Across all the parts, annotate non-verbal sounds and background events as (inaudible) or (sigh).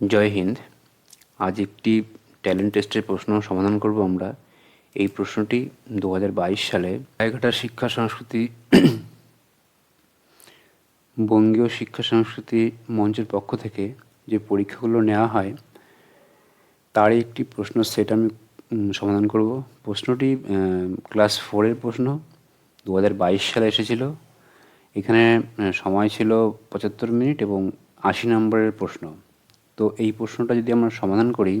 জয় হিন্দ। আজ একটি ট্যালেন্ট টেস্টের প্রশ্ন সমাধান করব আমরা। এই প্রশ্নটি দু বাইশ সালে গায়েঘাটার শিক্ষা সংস্কৃতি বঙ্গীয় শিক্ষা সংস্কৃতি মঞ্চের পক্ষ থেকে যে পরীক্ষাগুলো নেওয়া হয়, তারই একটি প্রশ্ন সেট আমি সমাধান করব। প্রশ্নটি ক্লাস ফোরের প্রশ্ন, দু বাইশ সালে এসেছিল। এখানে সময় ছিল পঁচাত্তর মিনিট এবং আশি নম্বরের প্রশ্ন। তো এই প্রশ্নটা যদি আমরা সমাধান করি,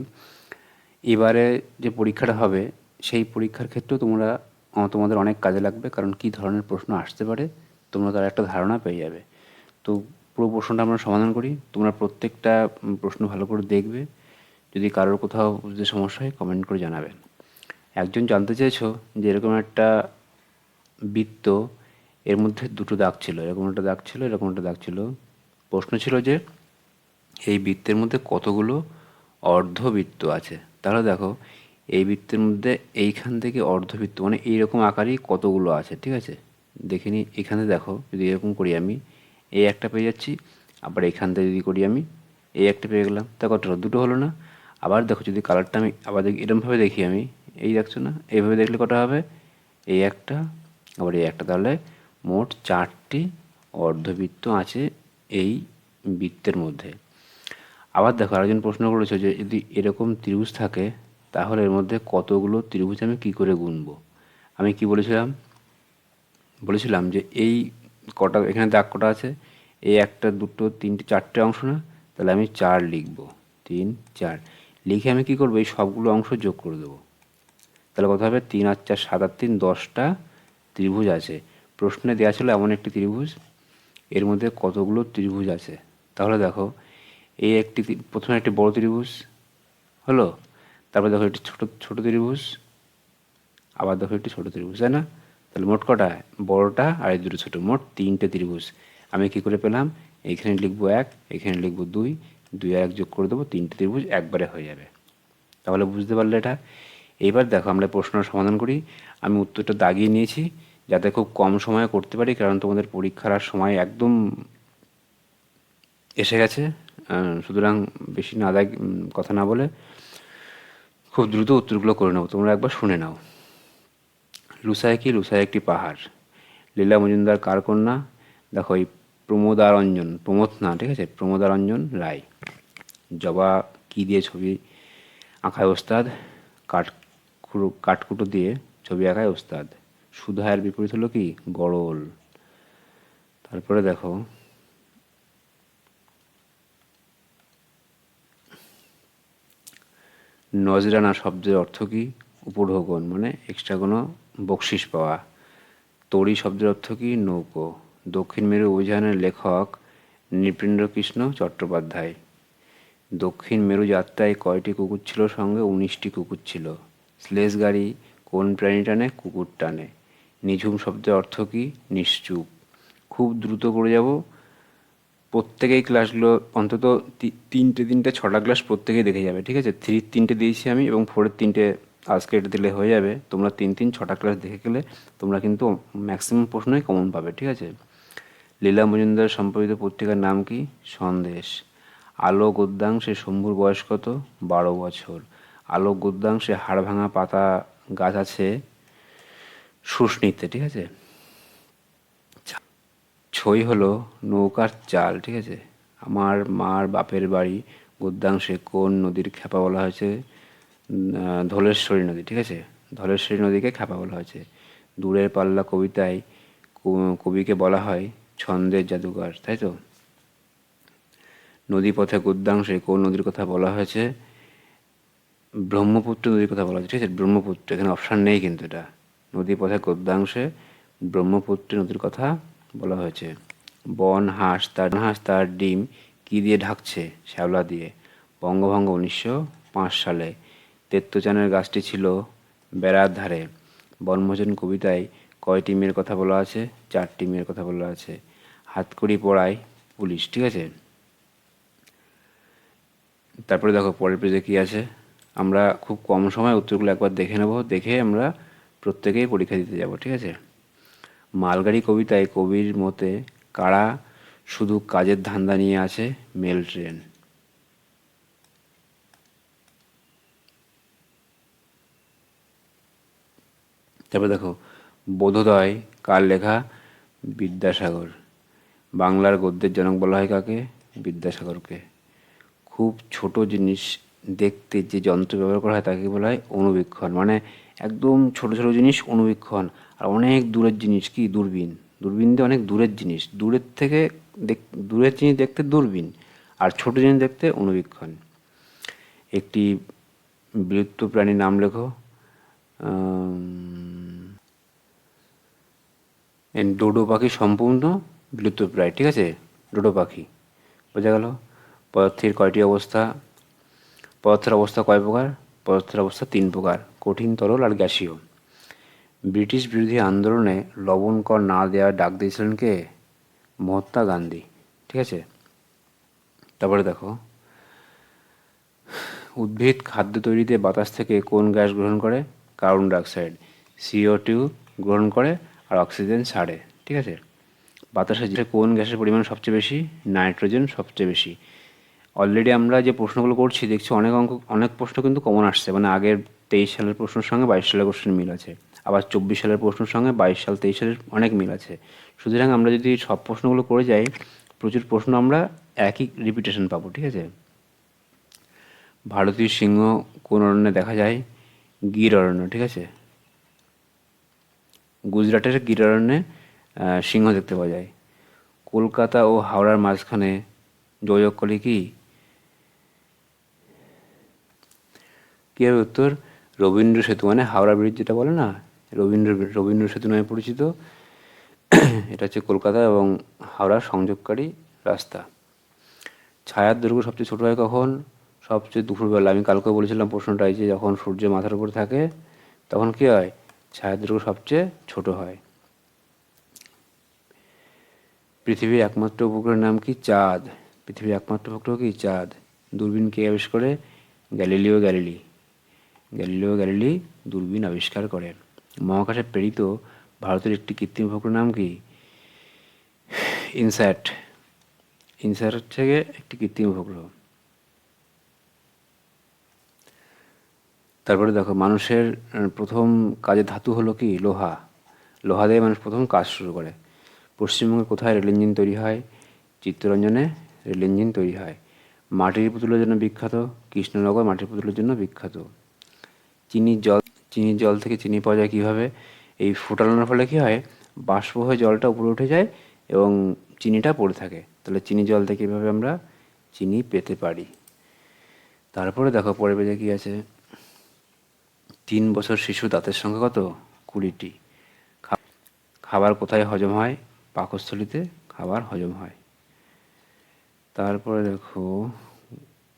এবারে যে পরীক্ষাটা হবে, সেই পরীক্ষার ক্ষেত্রেও তোমরা তোমাদের অনেক কাজে লাগবে, কারণ কী ধরনের প্রশ্ন আসতে পারে, তোমরা তার একটা ধারণা পেয়ে যাবে। তো পুরো প্রশ্নটা আমরা সমাধান করি, তোমরা প্রত্যেকটা প্রশ্ন ভালো করে দেখবে, যদি কারোর কোথাও বুঝতে সমস্যা হয় কমেন্ট করে জানাবেন একজন জানতে চেয়েছো যে এরকম একটা বৃত্ত, এর মধ্যে দুটো দাগ ছিল, এরকম একটা দাগ ছিল, এরকম একটা দাগ ছিল। প্রশ্ন ছিল যে এই বৃত্তের মধ্যে কতগুলো অর্ধবৃত্ত আছে? তাহলে দেখো, এই বৃত্তের মধ্যে এইখান থেকে অর্ধবৃত্ত মানে এইরকম আকারই কতগুলো আছে, ঠিক আছে? দেখে নি এখানে দেখো, যদি এরকম করি আমি, এই একটা পেয়ে যাচ্ছি, আবার এখান থেকে যদি করি আমি, এই একটা পেয়ে গেলাম, তা কত? দুটো হলো না? আবার দেখো, যদি কালারটা আমি আবার দেখি এরকমভাবে দেখি আমি, এই দেখছ না? এইভাবে দেখলে কটা হবে? এই একটা, আবার এই একটা, তাহলে মোট চারটি অর্ধবৃত্ত আছে এই বৃত্তের মধ্যে। আবার দেখো আরেকজন প্রশ্ন করেছে যে যদি এরকম ত্রিভুজ থাকে, তাহলে এর মধ্যে কতগুলো ত্রিভুজ আমি কি করে গুনবো? আমি কি বলেছিলাম? বলেছিলাম যে এই কটা, এখানে দাগ কটা আছে? এই একটা, দুটো, তিনটে, চারটে অংশ না? তাহলে আমি চার লিখব। তিন, চার। লিখে আমি কি করব? এই সবগুলো অংশ যোগ করে দেবো। তাহলে কত হবে? তিন আর চার, সাত আর তিন, দশটা ত্রিভুজ আছে। প্রশ্নে দেওয়া ছিল এমন একটি ত্রিভুজ। এর মধ্যে কতগুলো ত্রিভুজ আছে? তাহলে দেখো এই একটি প্রথমে একটি বড় ত্রিভুজ হলো, তারপর দেখো একটি ছোট ছোট ত্রিভুজ, আবার দেখো একটি ছোট ত্রিভুজ, তাই না? তাহলে মোট কটা? বড়টা আর এই দুটো ছোটো, মোট তিনটে ত্রিভুজ। আমি কি করে পেলাম? এখানে লিখব এক, এখানে লিখব দুই দুই আর এক যোগ করে দেবো, তিনটে ত্রিভুজ একবারে হয়ে যাবে। তাহলে বুঝতে পারলে এটা? এইবার দেখো আমরা প্রশ্নের সমাধান করি। আমি উত্তরটা দাগিয়ে নিয়েছি, যাতে খুব কম সময়ে করতে পারি, কারণ তোমাদের পরীক্ষার সময় একদম এসে গেছে। সুতরাং বেশি না উম, কথা না বলে খুব দ্রুত উত্তরগুলো করে নেব। তোমরা একবার শুনে নাও। লুসায় কি? লুসায় একটি পাহাড়। লীলা মজুমদার কার কন্যা? দেখো এই প্রমোদারঞ্জন প্রমোদ না ঠিক আছে? প্রমোদারঞ্জন রায়। জবা কি দিয়ে ছবি আঁকায় ওস্তাদ? কাঠ কাঠকুটো দিয়ে ছবি আঁকায় ওস্তাদ। সুধায়ের বিপরীত হলো কি? গড়ল। তারপরে দেখো নজরানা শব্দের অর্থ কি? উপঢৌকন মানে এক্সট্রা কোনো বকশিস পাওয়া। তরি শব্দের অর্থ কি? নৌকো। দক্ষিণ মেরু অভিযানের লেখক নৃপেন্দ্র কৃষ্ণ চট্টোপাধ্যায়। দক্ষিণ মেরু যাত্রায় কয়টি কুকুর ছিল সঙ্গে? উনিশটি কুকুর ছিল। স্লেজ গাড়ি কোন প্রাণী টানে? কুকুর টানে। নিঝুম শব্দের অর্থ কি? নিশ্চুপ। খুব দ্রুত করে যাব। প্রত্যেকেই ক্লাসগুলো অন্তত তিনটে তিনটে, ছটা ক্লাস প্রত্যেকেই দেখে যাবে, ঠিক আছে? থ্রির তিনটে দিয়েছি আমি এবং ফোরের তিনটে আজকে এটা দিলে হয়ে যাবে। তোমরা তিন তিন, ছটা ক্লাস দেখে গেলে তোমরা কিন্তু ম্যাক্সিমাম প্রশ্নই কমন পাবে, ঠিক আছে? লীলা মজুমদার সম্পর্কিত পত্রিকার নাম কি? সন্দেশ। আলো গদ্যাংশে শম্ভুর বয়স কত? বারো বছর। আলো গদ্যাংশে হাড় ভাঙা পাতা গাছ আছে শুষ্নিতে ঠিক আছে? ছই হলো নৌকার চাল, ঠিক আছে? আমার মার বাপের বাড়ি গদ্যাংশে কোন নদীর খ্যাপা বলা হয়েছে? ধলেশ্বরী নদী, ঠিক আছে? ধলেশ্বরী নদীকে খ্যাপা বলা হয়েছে। দূরের পাল্লা কবিতায় কবিকে বলা হয় ছন্দের জাদুকর তাই তো? নদীপথে গদ্যাংশে কোন নদীর কথা বলা হয়েছে? ব্রহ্মপুত্র নদীর কথা বলা হয়েছে, ঠিক আছে? ব্রহ্মপুত্র, এখানে অপশান নেই কিন্তু এটা। নদীপথে গদ্যাংশে ব্রহ্মপুত্র নদীর কথা বলা হয়েছে। বন, হাঁস, তার হাঁস, তার ডিম কি দিয়ে ঢাকছে শ্যাওলা দিয়ে? বঙ্গভঙ্গ উনিশশো পাঁচ সালে তেত্তচানের গাছটি ছিল বেড়ার ধারে। বনভোজন কবিতায় কয়টি মেয়ের কথা বলা আছে? চারটি মেয়ের কথা বলা আছে। হাতকড়ি পড়ায় পুলিশ, ঠিক আছে? তারপরে দেখো, পরের পেজে কি আছে? আমরা খুব কম সময় উত্তরগুলো একবার দেখে নেব। দেখে আমরা প্রত্যেকেই পরীক্ষা দিতে যাব, ঠিক আছে? মালগাড়ি কবিতায় কবির মতে কারা শুধু কাজের ধান্দা নিয়ে আছে মেল ট্রেন। তারপর দেখো, বোধোদয় কার লেখা? বিদ্যাসাগর। বাংলার গদ্যের জনক বলা হয় কাকে? বিদ্যাসাগরকে। খুব ছোট জিনিস দেখতে যে যন্ত্র ব্যবহার করা হয় তাকে বলা হয় অনুবীক্ষণ। মানে একদম ছোট ছোট জিনিস অণুবীক্ষণ আর অনেক দূরের জিনিস, কি দূরবীন? দূরবীন দিয়ে অনেক দূরের জিনিস। দূরের থেকে দেখ, দূরের জিনিস দেখতে দূরবীন, আর ছোট জিনিস দেখতে অণুবীক্ষণ একটি বিলুপ্ত প্রাণীর নাম লেখো। ডোডো পাখি সম্পূর্ণ বিলুপ্ত প্রায়, ঠিক আছে? ডোডো পাখি, বোঝা গেল? পদার্থের কয়টি অবস্থা? পদার্থের অবস্থা কয় প্রকার? পদার্থের অবস্থা তিন প্রকার। কঠিন তরল আর গ্যাসীয় ব্রিটিশ বিরোধী আন্দোলনে লবণ কর না দেওয়ার ডাক দিয়েছিলেন কে? মহাত্মা গান্ধী। ঠিক আছে? তারপরে দেখো। উদ্ভিদ খাদ্য তৈরিতে বাতাস থেকে কোন গ্যাস গ্রহণ করে? Carbon dioxide. সিও টু গ্রহণ করে আর অক্সিজেন ছাড়ে। ঠিক আছে? বাতাসে যে কোন গ্যাসের পরিমাণ সবচেয়ে বেশি? নাইট্রোজেন সবচেয়ে বেশি। অলরেডি আমরা যে প্রশ্নগুলো করছি, দেখছি অনেক অঙ্ক, অনেক প্রশ্ন কিন্তু কমন আসছে। মানে আগের তেইশ সালের প্রশ্নের সঙ্গে বাইশ সালের প্রশ্নের মিল আছে। আবার চব্বিশ সালের প্রশ্নের সঙ্গে বাইশ সাল, তেইশ সালের অনেক মিল আছে। সুতরাং আমরা যদি সব প্রশ্নগুলো করে যাই, প্রচুর প্রশ্ন আমরা একই রিপিটেশন পাবো, ঠিক আছে? ভারতীয় সিংহ কোন অরণ্যে দেখা যায়? গির অরণ্য, ঠিক আছে? গুজরাটের গির অরণ্যে সিংহ দেখতে পাওয়া যায়। কলকাতা ও হাওড়ার মাঝখানে যোগাযোগ করে কি কি উত্তর? রবীন্দ্র সেতু মানে হাওড়া ব্রিজ যেটা বলে না, রবীন্দ্র রবীন্দ্র সেতু নামে পরিচিত। (clears throat) এটা হচ্ছে কলকাতা এবং হাওড়ার সংযোগকারী রাস্তা। ছায়ার দৈর্ঘ্য সবচেয়ে ছোটো হয় কখন? সবচেয়ে দুপুরবেলা। আমি কালকে বলেছিলাম প্রশ্নটাই যে যখন সূর্য মাথার উপর থাকে, তখন কি হয়? ছায়ার দৈর্ঘ্য সবচেয়ে ছোট হয়। পৃথিবীর একমাত্র উপগ্রহের নাম কি? চাঁদ। পৃথিবীর একমাত্র উপগ্রহ কি? চাঁদ। দূরবীন কে আবিষ্কার করে গ্যালিলিও গ্যালিলি। গ্যালিলিও গ্যালিলি দূরবীন আবিষ্কার করেন। মহাকাশে প্রেরিত ভারতের একটি কৃত্রিম উপগ্রহের নাম কি? ইনস্যাট ইনস্যাট হচ্ছে একটি কৃত্রিম উপগ্রহ। তারপরে দেখো, মানুষের প্রথম কাজের ধাতু হলো কি? লোহা। লোহা দিয়ে মানুষ প্রথম কাজ শুরু করে। পশ্চিমবঙ্গে কোথায় রেল ইঞ্জিন তৈরি হয়? চিত্তরঞ্জনে রেল ইঞ্জিন তৈরি হয়। মাটির পুতুলের জন্য বিখ্যাত। কৃষ্ণনগর মাটির পুতুলের জন্য বিখ্যাত। চিনির জল চিনির জল থেকে চিনি পাওয়া যায় কীভাবে? এই ফোটানোর ফলে কী হয়? বাষ্প হয়ে জলটা উপরে উঠে যায় এবং চিনিটা পড়ে থাকে। তাহলে চিনি জল থেকে কীভাবে আমরা চিনি পেতে পারি? তারপরে দেখো পরে পেজে কী আছে? তিন বছর শিশু দাঁতের সংখ্যা কত? কুড়িটি। খাবার কোথায় হজম হয়? পাকস্থলিতে খাবার হজম হয়। তারপরে দেখো,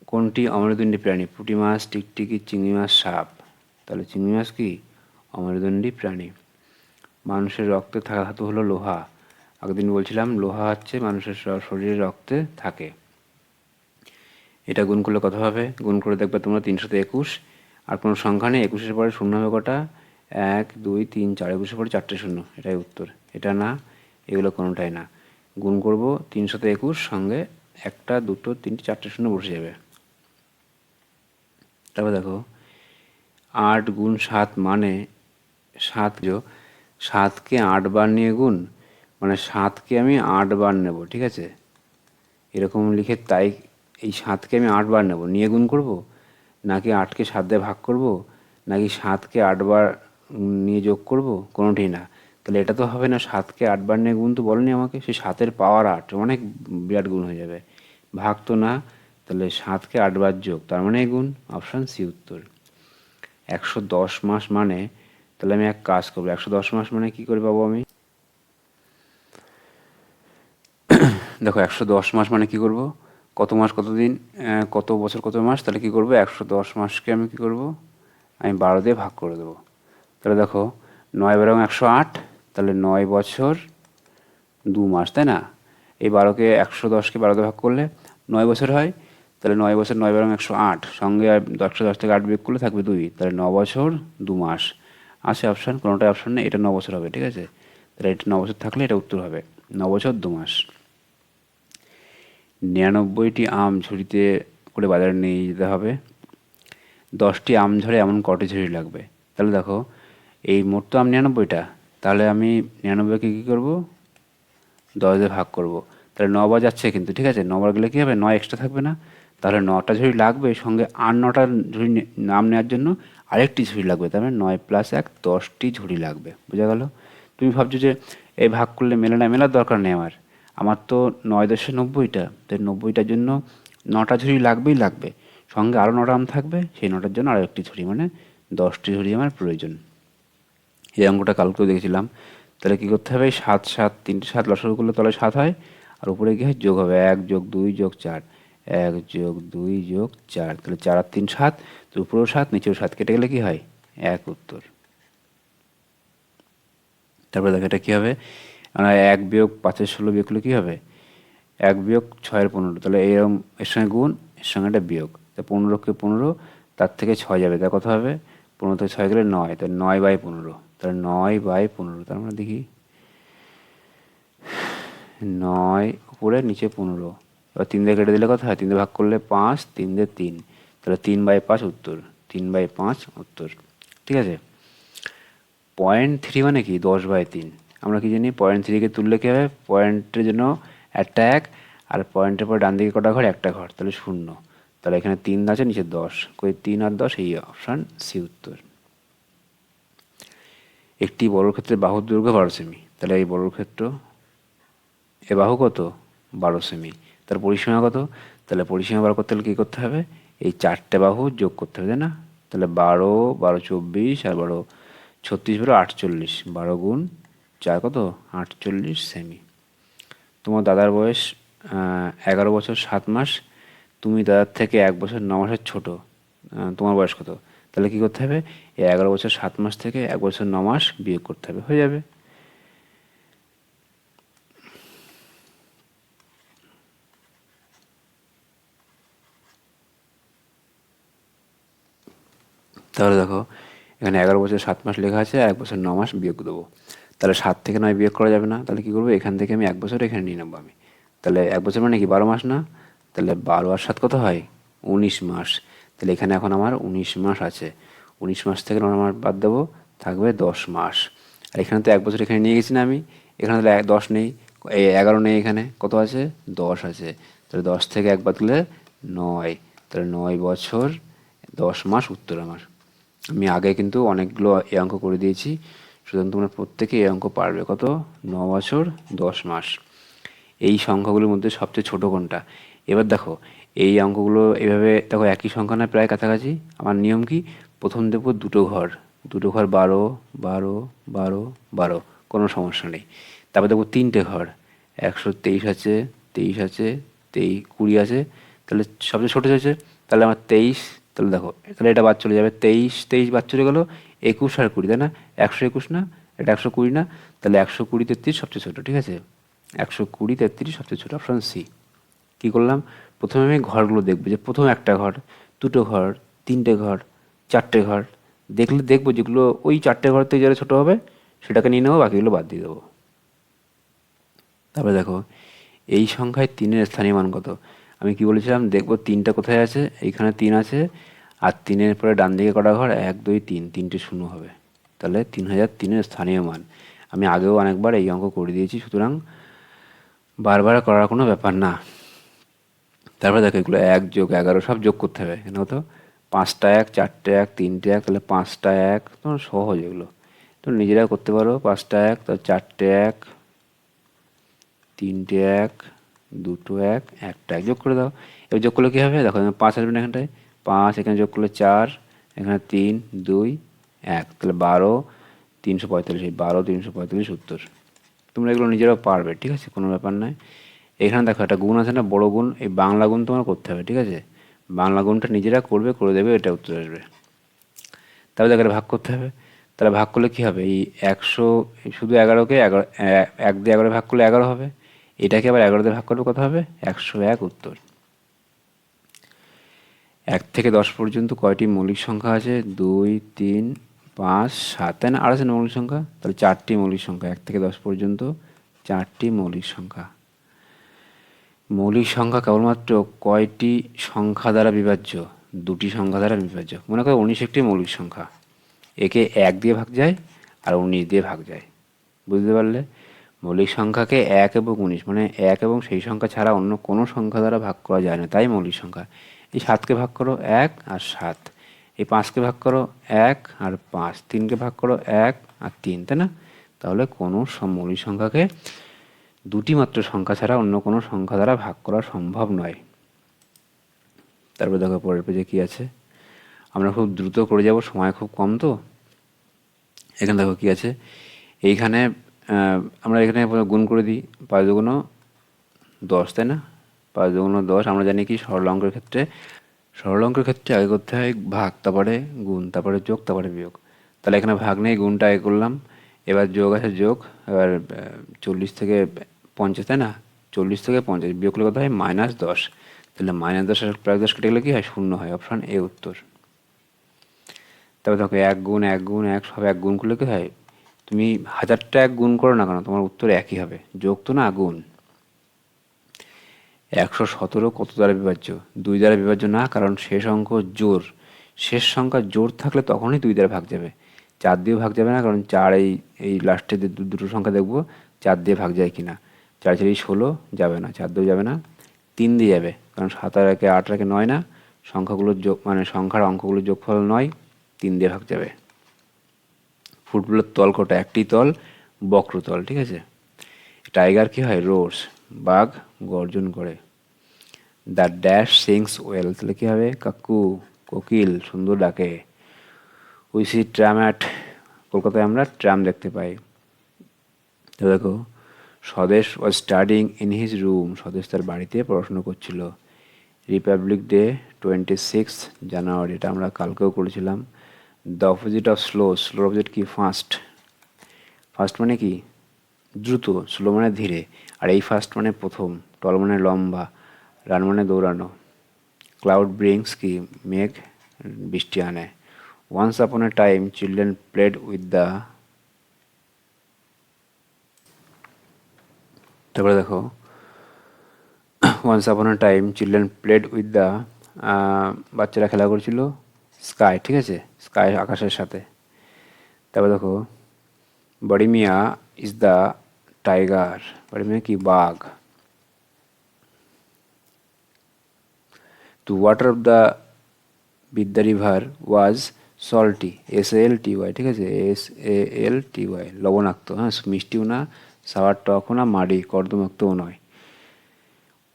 কোনটি অমেরুদণ্ডী প্রাণী? পুঁটি মাছ, টিকটিকি, চিংড়ি মাছ, সাপ। তাহলে চিংড়ি মাছ কি? অমেরুদণ্ডী প্রাণী। মানুষের রক্তে থাকা ধাতু হলো লোহা। আগের দিন বলছিলাম, লোহা হচ্ছে মানুষের শরীরে রক্তে থাকে। এটা গুণ করলে কত হবে? গুণ করে দেখবে তোমরা তিনশোতে একুশ। আর কোনো সংখ্যা নেই, একুশের পরে শূন্য হবে কটা? এক, দুই, তিন, চার, একুশের পরে চারটে শূন্য। এটাই উত্তর। এটা না, এগুলো কোনোটাই না। গুণ করব তিনশোতে একুশ, সঙ্গে একটা, দুটো, তিনটে, চারটে শূন্য বসে যাবে। তারপর দেখো। আট গুণ সাত মানে সাত সাতকে আট বার নিয়ে গুণ মানে সাতকে আমি আট বার নেব, ঠিক আছে? এরকম লিখে তাই এই সাতকে আমি আটবার নেব। নিয়ে গুণ করব? নাকি আটকে সাত দিয়ে ভাগ করব? নাকি সাতকে আটবার নিয়ে যোগ করব? কোনোটাই না। তাহলে এটা তো হবে না, সাতকে আটবার নিয়ে গুণ তো বলেনি আমাকে সেই সাতের পাওয়ার আট, অনেক বিরাট গুণ হয়ে যাবে। ভাগ তো না, তাহলে সাতকে আটবার যোগ, তার মানে গুণ, অপশান সি উত্তর। একশো দশ মাস মানে তাহলে আমি এক কাজ করব, একশো দশ মাস মানে কি করে পাবো আমি? (clears throat) দেখো, একশো দশ মাস মানে কি করব? কত মাস কত দিন কত বছর, কত মাস, তাহলে কি করব? একশো দশ মাসকে আমি কি করব? আমি বারো দিয়ে ভাগ করে দেবো। তাহলে দেখো, নয় বারো একশো আট, তাহলে নয় বছর দু মাস, তাই না? এই বারোকে, একশো দশকে বারোতে ভাগ করলে নয় বছর হয় তাহলে নয় বছর নয় বারং একশো আট। সঙ্গে একশো দশ থেকে আট বিয়োগ করলে থাকবে দুই। তাহলে ন বছর দু মাস। আছে অপশান কোনোটাই অপশান নেই। এটা ন বছর হবে, ঠিক আছে? তাহলে এটা ন বছর থাকলে এটা উত্তর হবে। ন বছর, দু মাস। নিরানব্বইটি আম ঝুড়িতে করে বাজারে নিয়ে যেতে হবে। দশটি আম ঝরে এমন কটি ঝুড়ি লাগবে। তাহলে দেখো, এই মোট তো আমি নিরানব্বইটা। তাহলে আমি নিরানব্বইকে কী করব? দশ দিয়ে ভাগ করব। তাহলে নবার যাচ্ছে কিন্তু, ঠিক আছে? নবার গেলে কী হবে? নয় এক্সট্রা থাকবে না। তাহলে নটা ঝুড়ি লাগবে সঙ্গে আর নটা ঝুড়ি নাম নেওয়ার জন্য আরেকটি ঝুড়ি লাগবে, তার মানে নয় প্লাস এক দশটি ঝুড়ি লাগবে, বোঝা গেল? তুমি ভাবছ যে এই ভাগ করলে মেলে না, মেলার দরকার নেই আমার। আমার তো নয় দশে নব্বইটা তো নব্বইটার জন্য নটা ঝুড়ি লাগবেই লাগবে। সঙ্গে আরও নটা আম থাকবে, সেই নটার জন্য আরও একটি ঝুড়ি মানে দশটি ঝুড়ি আমার প্রয়োজন। এই অঙ্কটা কাল করে দেখেছিলাম। তাহলে কী করতে হবে? সাত সাত, তিনটে, সাত লসাগু করলে তলায় সাত হয়, আর উপরে গিয়ে যোগ হবে এক যোগ দুই যোগ চার। এক যোগ দুই যোগ চার। তাহলে চার আর তিন সাত তো উপরেও সাত নিচেও সাত কেটে গেলে কি হয়? এক উত্তর। তারপরে দেখো এটা কী হবে? আমরা এক বিয়োগ পাঁচের ষোলো বিয়োগ করলে কী হবে? এক বিয়োগ ছয়ের পনেরো। তাহলে এরকম এর সঙ্গে গুণ, এর সঙ্গে একটা বিয়োগ। তা পনেরোকে পনেরো, তার থেকে ছয় যাবে। তা কথা হবে? পনেরো থেকে ছয় গেলে নয়। তাহলে নয় বাই পনেরো। তাহলে নয় বাই পনেরো। তার মানে দেখি, নয় উপরে, নিচে পনেরো। এবার তিন দিয়ে কেটে দিলে কথা হয়? তিন দিয়ে ভাগ করলে পাঁচ, তিন দিয়ে তিন। তাহলে তিন বাই পাঁচ উত্তর। তিন বাই পাঁচ উত্তর। ঠিক আছে? পয়েন্ট থ্রি মানে কি? দশ বাই তিন। আমরা কি জানি? পয়েন্ট থ্রিকে তুললে কী হবে? পয়েন্টের জন্য একটা এক আর পয়েন্টের পর ডান দিকে কটা ঘর? একটা ঘর। তাহলে শূন্য। তাহলে এখানে তিন আছে, নিচে দশ। কই তিন আর দশ? এই অপশান সি উত্তর। একটি বড়র ক্ষেত্রে বাহুর দৈর্ঘ্য বারো সেমি। তাহলে এই বড়র ক্ষেত্র এ বাহু কত? বারো সেমি। তার পরিসীমা কত? তাহলে পরিসীমা বার করতে হলে কী করতে হবে? এই চারটে বাহু যোগ করতে হবে না? তাহলে বারো বারো চব্বিশ আর বারো ছত্রিশ, বারো আটচল্লিশ। বারো গুণ চার কত? আটচল্লিশ সেমি। তোমার দাদার বয়স এগারো বছর সাত মাস। তুমি দাদার থেকে এক বছর ন মাসের ছোটো। তোমার বয়স কত? তাহলে কী করতে হবে? এই এগারো বছর সাত মাস থেকে এক বছর ন মাস বিয়োগ করতে হবে। হয়ে যাবে। তাহলে দেখো, এখানে এগারো বছর সাত মাস লেখা আছে এক বছর ন মাস বিয়োগ দেবো। তাহলে সাত থেকে নয় বিয়োগ করা যাবে না, তাহলে কী করব? এখান থেকে আমি এক বছর এখানে নিয়ে নেব আমি। তাহলে এক বছর মানে কি? বারো মাস না? তাহলে বারো আর সাত কত হয়? উনিশ মাস। তাহলে এখানে এখন আমার উনিশ মাস আছে। উনিশ মাস থেকে মাস বাদ দেবো, থাকবে দশ মাস। আর এখানে তো এক বছর এখানে নিয়ে গেছি না আমি। এখানে তাহলে দশ নেই। এই এগারো নেই এখানে। কত আছে? দশ আছে। তাহলে দশ থেকে এক বাদ দিলে নয়। তাহলে নয় বছর দশ মাস উত্তর আমার আমি আগে কিন্তু অনেকগুলো এই অঙ্ক করে দিয়েছি। সুতরাং তোমরা প্রত্যেকে এই অঙ্ক পারবে। কত? ন বছর, দশ মাস। এই সংখ্যাগুলোর মধ্যে সবচেয়ে ছোট কোনটা? এবার দেখো, এই অঙ্কগুলো এভাবে, দেখো একই সংখ্যা না, প্রায় কাছাকাছি? আমার নিয়ম কি? প্রথম দেবো দুটো ঘর। দুটো ঘর বারো বারো বারো বারো। কোনো সমস্যা নেই। তারপর দেখব তিনটে ঘর। একশো তেইশ আছে তেইশ আছে, তেই কুড়ি আছে। তাহলে সবচেয়ে ছোটো হয়েছে? তাহলে আমার তেইশ তাহলে দেখো তাহলে এটা বাদ চলে যাবে তেইশ তেইশ বাদ চলে গেলো একুশ আর কুড়ি, তাই না? একশো একুশ না? এটা একশো কুড়ি না? তাহলে একশো কুড়ি তেত্রিশ সবচেয়ে ছোটো, ঠিক আছে? একশো কুড়ি তেত্রিশ সবচেয়ে ছোটো অপশান সি কী করলাম? প্রথমে আমি ঘরগুলো দেখব, যে প্রথম একটা ঘর, দুটো ঘর, তিনটে ঘর, চারটে ঘর, দেখলে দেখব যেগুলো ওই চারটে ঘর থেকে যারা ছোটো হবে, সেটাকে নিয়ে নেব, বাকিগুলো বাদ দিয়ে দেবো। তারপরে দেখো, এই সংখ্যায় তিনের স্থানীয় মান কত? আমি কি বলেছিলাম, দেখব তিনটা কোথায় আছে, এইখানে তিন আছে আর তিনের পরে ডান দিকে কটা ঘর? এক, দুই, তিন, তিনটে শূন্য হবে। তাহলে তিন হাজার তিনের স্থানীয় মান। আমি আগেও অনেকবার এই অঙ্ক করে দিয়েছি, সুতরাং বারবার করার কোনো ব্যাপার না। তারপরে দেখো এগুলো এক যোগ এগারো, সব যোগ করতে হবে। কেন তো পাঁচটা এক, চারটে এক, তিনটে এক, তাহলে পাঁচটা এক তোমার সহজ এগুলো। তো নিজেরা করতে পারো, পাঁচটা এক, তাহলে চারটে এক, তিনটে এক, দুটো এক, একটা এক যোগ করে দাও। এবার যোগ করলে কী হবে? দেখো, পাঁচ আসবে না এখানটায়। পাঁচ, এখানে যোগ করলে চার, এখানে তিন, দুই, এক। তাহলে বারো, তিনশো পঁয়তাল্লিশ বারো, তিনশো পঁয়তাল্লিশ উত্তর। তোমরা এগুলো নিজেরাও পারবে, ঠিক আছে? কোনো ব্যাপার নয়। এখানে দেখো, একটা গুণ আছে না, বড় গুণ, এই বাংলা গুণ তোমার করতে হবে, ঠিক আছে? বাংলা গুণটা নিজেরা করবে, করে দেবে, এটা উত্তর আসবে। তাহলে দেখো ভাগ করতে হবে। তাহলে ভাগ করলে কী হবে? এই একশো, শুধু এগারোকে এগারো এক দিয়ে এগারো ভাগ করলে এগারো হবে। এটাকে আবার এগারো দিয়ে ভাগ করলে কত হবে? একশো এক উত্তর। এক থেকে দশ পর্যন্ত কয়টি মৌলিক সংখ্যা আছে? দুই, তিন, পাঁচ, সাত, তাই না? আর আছে মৌলিক সংখ্যা? তাহলে চারটি মৌলিক সংখ্যা, এক থেকে দশ পর্যন্ত চারটি মৌলিক সংখ্যা। মৌলিক সংখ্যা কেবলমাত্র কয়টি সংখ্যা দ্বারা বিভাজ্য? দুটি সংখ্যা দ্বারা বিভাজ্য। মনে করো উনিশ একটি মৌলিক সংখ্যা। একে এক দিয়ে ভাগ যায়, আর উনিশ দিয়ে ভাগ যায়। বুঝতে পারলে? মৌলিক সংখ্যাকে এক এবং উনিশ মানে এক এবং সেই সংখ্যা ছাড়া অন্য কোনো সংখ্যা দ্বারা ভাগ করা যায় না, তাই মৌলিক সংখ্যা। এই সাতকে ভাগ করো এক আর সাত। এই পাঁচকে ভাগ করো এক আর পাঁচ। তিনকে ভাগ করো এক আর তিন, তাই না? তাহলে কোনো মৌলিক সংখ্যাকে দুটি মাত্র সংখ্যা ছাড়া অন্য কোনো সংখ্যা দ্বারা ভাগ করা সম্ভব নয়। তারপর দেখো পরের পেজে কী আছে? আমরা খুব দ্রুত করে যাব, সময় খুব কম তো। এখানে দেখো কী আছে? এইখানে আমরা এখানে গুণ করে দিই, পাঁচ দুগুণ দশ, তাই না? পাঁচ দুগুণ দশ, আমরা জানি কি? সরল অঙ্কের ক্ষেত্রে, সরল অঙ্কের ক্ষেত্রে আগে করতে হয় ভাগ, তারপরে গুণ, তারপরে যোগ, তারপরে বিয়োগ। তাহলে এখানে ভাগ নেই, গুণটা আগে করলাম। এবার যোগ আছে, যোগ। এবার চল্লিশ থেকে পঞ্চাশ, তাই না? চল্লিশ থেকে পঞ্চাশ। বিয়োগ করলে কত হয়? মাইনাস দশ। তাহলে মাইনাস দশ প্রায় দশ কেটে গেলে কি হয়? শূন্য হয়। অপশান এ উত্তর। তবে দেখো, এক গুণ এক গুণ, এক সব এক গুণ করলে কি হয়? তুমি হাজারটা এক গুণ করো না কেন? তোমার উত্তর একই হবে। যোগ তো না, গুণ। একশো সতেরো কত দ্বারা বিভাজ্য? দুই দ্বারা বিভাজ্য না, কারণ শেষ অঙ্ক জোর শেষ সংখ্যা জোর থাকলে তখনই দুই দ্বারা ভাগ যাবে। চার দিয়ে ভাগ যাবে না, কারণ চার এই এই লাস্টে যে দুটো সংখ্যা দেখব, চার দিয়ে ভাগ যায় কি না চার চারি ষোলো যাবে না, চার দিয়ে যাবে না, তিন দিয়ে যাবে, কারণ সাত আর একে আট একে নয় না। সংখ্যাগুলোর যোগ মানে সংখ্যার অঙ্কগুলোর যোগফল নয়, তিন দিয়ে ভাগ যাবে। ফুটবলের তল কটা? একটি তল, বক্রতল, ঠিক আছে? টাইগার কি হয়? রোর্স বাঘ গর্জন করে। দ্য ড্যাশ সিংস ওয়েল তাহলে কি হবে? কাকু, কোকিল সুন্দর ডাকে। উই সি ট্রাম অ্যাট কলকাতায় আমরা ট্রাম দেখতে পাই। তো দেখো, Swadesh was studying in his room Swadesh তার বাড়িতে পড়াশোনা করছিল। Republic day twenty six January এটা আমরা কালকেও করেছিলাম। দ্য অপোজিট অফ স্লো স্লোর অপোজিট কি? ফাস্ট ফার্স্ট মানে কি? দ্রুত স্লো মানে ধীরে, আর এই ফার্স্ট মানে প্রথম টল মানে লম্বা রান মানে দৌড়ানো। ক্লাউড ব্রিংস কি মেঘ? বৃষ্টি আনে। Once upon a time children played with the তারপরে দেখো once upon a time children played with the বাচ্চারা খেলা করছিল স্কাই ঠিক আছে? স্কাই আকাশের সাথে। তারপরে দেখো বড়ি মিয়া দ্য টাইগার বড়ি মিয়া কি বাঘ to water of the Vidya river was salty S L T Y ঠিক আছে S A L T Y লবণাক্ত হ্যাঁ মিষ্টিও না সাওয়ার টকও না মাড়ি কর্দমাক্তও নয়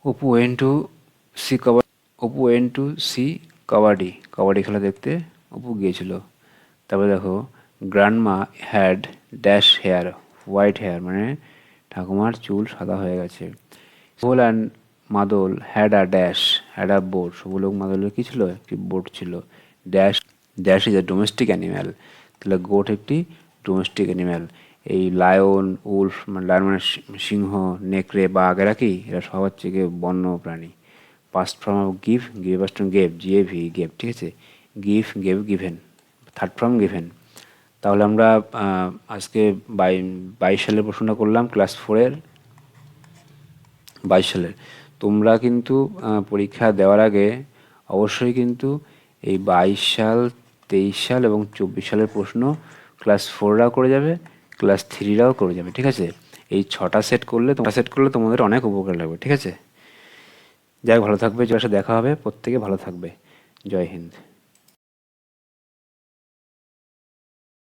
Apu went to see kabaddi Apu went to see kabaddi kabaddi খেলা দেখতে অপু গিয়েছিল তারপরে দেখো grandma had dash hair white hair মানে ঠাকুমার চুল সাদা হয়ে গেছে। Sol and Madal had a dash had a boat সবুলোক মাদলের কী ছিল? একটি বোট ছিল। Dash dash is a domestic animal তাহলে গোট একটি ডোমেস্টিক অ্যানিম্যাল এই লায়ন উলফ মানে লায়ন মানে সিংহ, নেকড়ে বাঘ এরা কি? এরা সব হচ্ছে গিয়ে বন্য প্রাণী। Past form of give give past gave G A V gave আছে? Give gave given third form given তাহলে আমরা আজকে বাই, বাইশ সালের প্রশ্নটা করলাম, ক্লাস ফোরের বাইশ সালের। তোমরা কিন্তু পরীক্ষা দেওয়ার আগে অবশ্যই কিন্তু এই বাইশ সাল, তেইশ সাল এবং চব্বিশ সালের প্রশ্ন ক্লাস ফোররাও করে যাবে, ক্লাস থ্রিরাও করে যাবে, ঠিক আছে? এই ছটা সেট করলে, তোমরা সেট করলে তোমাদের অনেক উপকার লাগবে, ঠিক আছে? যাই ভালো থাকবে যা দেখা হবে, প্রত্যেকে ভালো থাকবে। জয় হিন্দ।